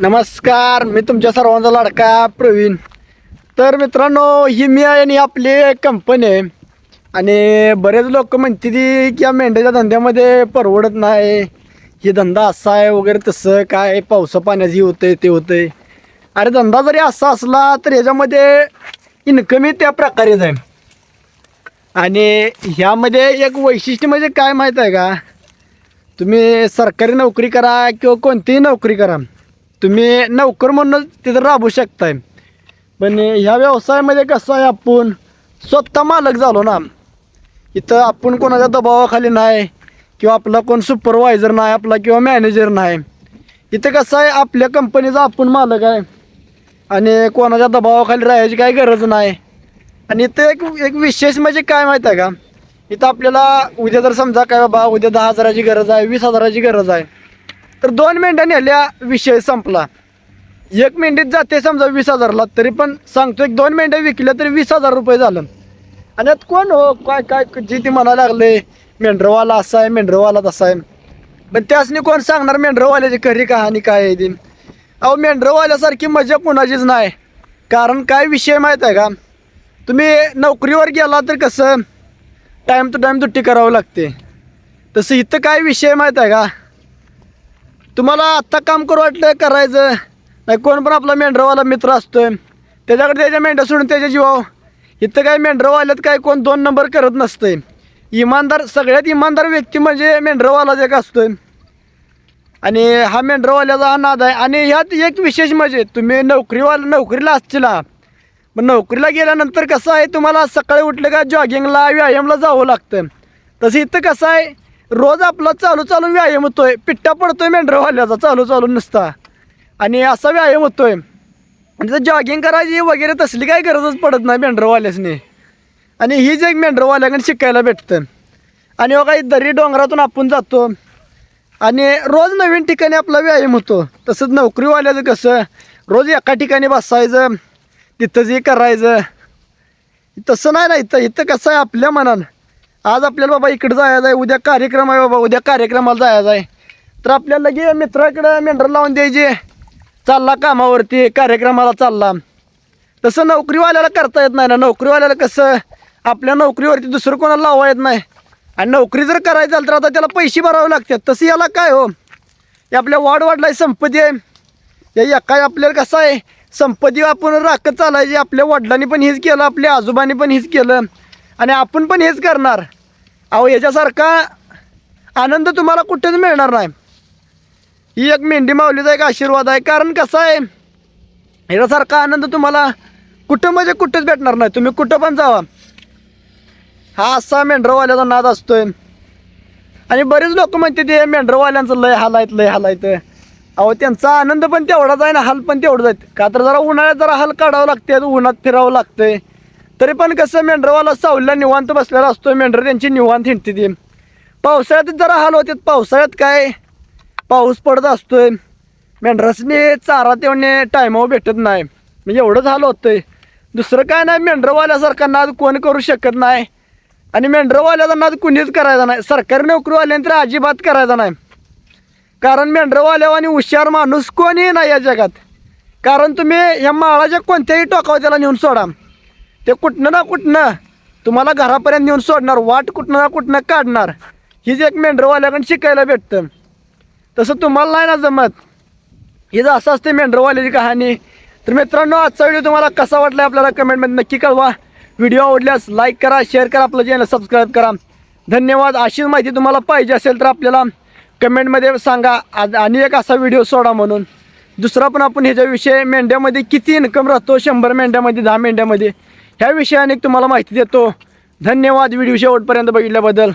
नमस्कार मी तुमच्या सर्वांचा लाडका प्रवीण. तर मित्रांनो ही मी आहे आणि आपली कंपनी आहे. आणि बरेच लोक म्हणते ती की या मेंढ्याच्या धंद्यामध्ये परवडत नाही. हे धंदा असा आहे वगैरे तसं काय पावसा पाण्याची होतंय ते होतंय. अरे धंदा जरी असा असला तर याच्यामध्ये इन्कमही त्या प्रकारेच आहे. आणि ह्यामध्ये एक वैशिष्ट्य म्हणजे काय माहीत आहे का? तुम्ही सरकारी नोकरी करा किंवा कोणतीही नोकरी करा. तुम्ही नोकर म्हणून तिथं राबू शकताय. पण ह्या व्यवसायामध्ये कसं आहे आपण स्वतः मालक झालो ना इथं आपण कोणाच्या दबावाखाली नाही किंवा आपला कोण सुपरवायझर नाही आपला किंवा मॅनेजर नाही. इथं कसं आहे आपल्या कंपनीचा आपण मालक आहे. आणि कोणाच्या दबावाखाली राहायची काही गरज नाही. आणि इथं एक एक विशेष म्हणजे काय माहीत आहे का? इथं आपल्याला उद्या जर समजा काय बाबा उद्या दहा हजाराची गरज आहे वीस हजाराची गरज आहे. तर दोन मेंढ्या नेल्या विषय संपला. एक मेंढीत जाते समजा वीस हजारला तरी पण सांगतो एक दोन मेंढ्या विकल्या तरी वीस हजार रुपये झालं. आणि आता कोण हो? काय काय जे ते म्हणायला लागले मेंढरवाला असा आहे मेंढरवाला तसा आहे. पण त्यासनी कोण सांगणार मेंढरवाल्याची खरी कहाणी काय आहे ती? अहो मेंढरवाल्यासारखी मजा कोणाचीच नाही. कारण काय विषय माहीत आहे का? तुम्ही नोकरीवर गेला तर कसं? टाईम टू टाईम दुट्टी करावं लागते. तसं इथं काय विषय माहीत आहे का? तुम्हाला आत्ता काम करू वाटलं करायचं. नाही कोण पण आपला मेंढरावाला मित्र असतोय. त्याच्याकडे त्याच्या मेंढ्या सोडून त्याच्या जीवाव इथं काय मेंढरावाल्यात काय कोण दोन नंबर करत नसतंय. इमानदार सगळ्यात इमानदार व्यक्ती म्हणजे मेंढरावालाच एक असतोय. आणि हा मेंढरावाल्याचा हा नाद आहे. आणि ह्यात एक विशेष म्हणजे तुम्ही नोकरीवाला नोकरीला असचिला. मग नोकरीला गेल्यानंतर कसं आहे तुम्हाला सकाळी उठलं का जॉगिंगला व्यायामला जावं लागतं. तसं इथं कसं आहे रोज आपला चालू चालू व्यायाम होतोय. पिट्टा पडतोय मेंढरवाल्याचा चालू चालू नसता. आणि असा व्यायाम होतोय. आणि तिथं जॉगिंग करायची वगैरे तसली काही गरजच पडत नाही मेंढरवाल्यासनी आणि हीच एक मेंढरवाल्याकडे शिकायला भेटतं आणि काही दरी डोंगरातून आपण जातो. आणि रोज नवीन ठिकाणी आपला व्यायाम होतो. तसंच नोकरीवाल्याचं कसं रोज एका ठिकाणी बसायचं तिथं जे करायचं. तसं नाही ना इथं इथं कसं आहे आपल्या मनानं. आज आपल्याला बाबा इकडं जायचं आहे उद्या कार्यक्रम आहे बाबा उद्या कार्यक्रमाला जायचं आहे. तर आपल्याला लगे मित्राकडं मेंढर लावून द्यायचे. चालला कामावरती कार्यक्रमाला चालला. तसं नोकरीवाल्याला करता येत नाही ना. नोकरीवाल्याला कसं? आपल्या नोकरीवरती दुसरं कोणाला लावा येत नाही. आणि नोकरी जर करायचं झालं तर आता त्याला पैसे भरावे लागतात. तसं याला काय हो? हे आपल्या वाढ वाढलाय संपत्ती आहे. या काय आपल्याला कसं आहे? संपत्ती आपण राखत चालायची. आपल्या वडिलांनी पण हेच केलं आपल्या आजोबांनी पण हेच केलं. आणि आपण पण हेच करणार. अहो याच्यासारखा आनंद तुम्हाला कुठेच मिळणार नाही. ही एक मेंढी माऊलीचा एक आशीर्वाद आहे. कारण कसं आहे ह्याच्यासारखा आनंद तुम्हाला कुठं म्हणजे कुठंच भेटणार नाही. तुम्ही कुठं पण जावा. हा असा मेंढरवाल्याचा नाद असतोय. आणि बरेच लोक म्हणते ते मेंढरवाल्यांचं लय हालायत लय हालायत अहो त्यांचा आनंद पण तेवढाच आहे ना हाल पण तेवढंच आहेत. का तर जरा उन्हाळ्यात जरा हाल काढावं लागते उन्हात फिरावं लागतंय. तरी पण कसं मेंढरवाला सावलीला निवांत बसलेला असतो मेंढर त्यांची निवांत हिंडते ती. पावसाळ्यात जरा हाल होतात. पावसाळ्यात काय? पाऊस पडत असतोय. मेंढरासनी चारा तेवढे टायमावर भेटत नाही. म्हणजे एवढंच हाल होतंय. दुसरं काय नाही मेंढरवाल्यासारखा नाद कोण करू शकत नाही. आणि मेंढरवाल्याचा नाद कुणीच करायचा नाही. सरकारी नोकरीवाल्याने तर अजिबात करायचा नाही. कारण मेंढरवाल्या आणि हुशार माणूस कोणीही नाही या जगात. कारण तुम्ही ह्या माळाच्या कोणत्याही टोकावर त्याला नेऊन सोडा. ते कुठनं ना कुठनं तुम्हाला घरापर्यंत नेऊन सोडणार वाट कुठनं ना कुठनं काढणार. हीच एक मेंढरवाल्याकडून शिकायला भेटतं. तसं तुम्हाला नाही ना जमत. हे जर असं असते मेंढरवाल्याची कहाणी. तर मित्रांनो आजचा व्हिडिओ तुम्हाला कसा वाटला आपल्याला कमेंटमध्ये नक्की कळवा. व्हिडिओ आवडल्यास लाईक करा शेअर करा आपलं चॅनल सबस्क्राईब करा. धन्यवाद. अशीच माहिती तुम्हाला पाहिजे असेल तर आपल्याला कमेंटमध्ये सांगा. आज आणि एक असा व्हिडिओ सोडा म्हणून. दुसरा पण आपण ह्याच्याविषयी मेंढ्यामध्ये किती इन्कम राहतो? शंभर मेंढ्यामध्ये दहा मेंढ्यामध्ये. ह्या विषयाने तुम्हाला माहिती देतो. धन्यवाद व्हिडिओ शेवटपर्यंत बघितल्याबद्दल.